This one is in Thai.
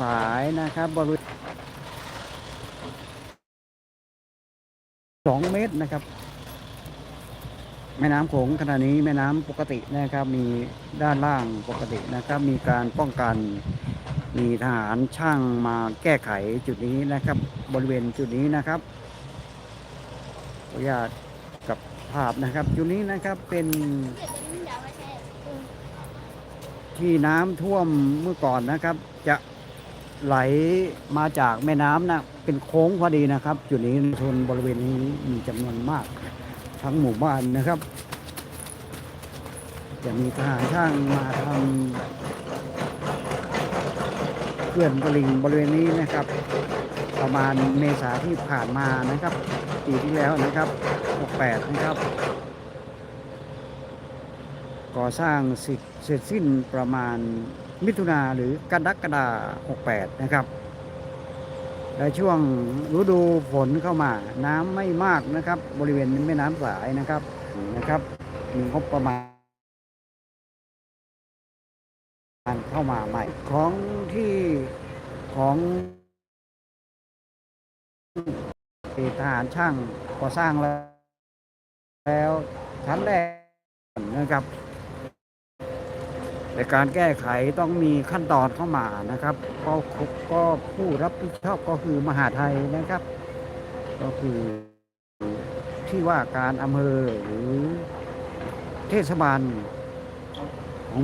สายนะครับบริเวณสองเมตรนะครับ แม่น้ำโขงขณะนี้แม่น้ำปกตินะครับ มีด้านล่างปกตินะครับ มีการป้องกัน มีทหารช่างมาแก้ไขจุดนี้นะครับ บริเวณจุดนี้นะครับขออนุญาตกับภาพนะครับ จุดนี้นะครับเป็นที่น้ำท่วมเมื่อก่อนนะครับ จะ ไหลมาจากแม่น้ำนะเป็นโค้งพอดีนะครับ จุดนี้ชนบริเวณนี้มีจำนวนมาก ทั้งหมู่บ้านนะครับ จะมีทหารช่างมาทำเขื่อนตลิงบริเวณนี้นะครับ ประมาณเมษาที่ผ่านมานะครับ ปีที่แล้วนะครับ 68 นะครับ ก่อสร้างเสร็จสิ้นประมาณมิถุนาหรือกรกฎา68 นะครับและช่วงฤดูฝนเข้ามา น้ำไม่มากนะครับ บริเวณแม่น้ำสายนะครับนะครับมีงบประมาณเข้ามาใหม่ของที่ของทหารช่างก่อสร้างแล้วแล้วชั้นแรกนะครับ แต่การแก้ไขต้องมีขั้นตอนเข้ามานะครับก็ก็ผู้รับผิดชอบก็คือมหาไทยนะครับ ก็คือที่ว่าการอำเภอหรือเทศบาล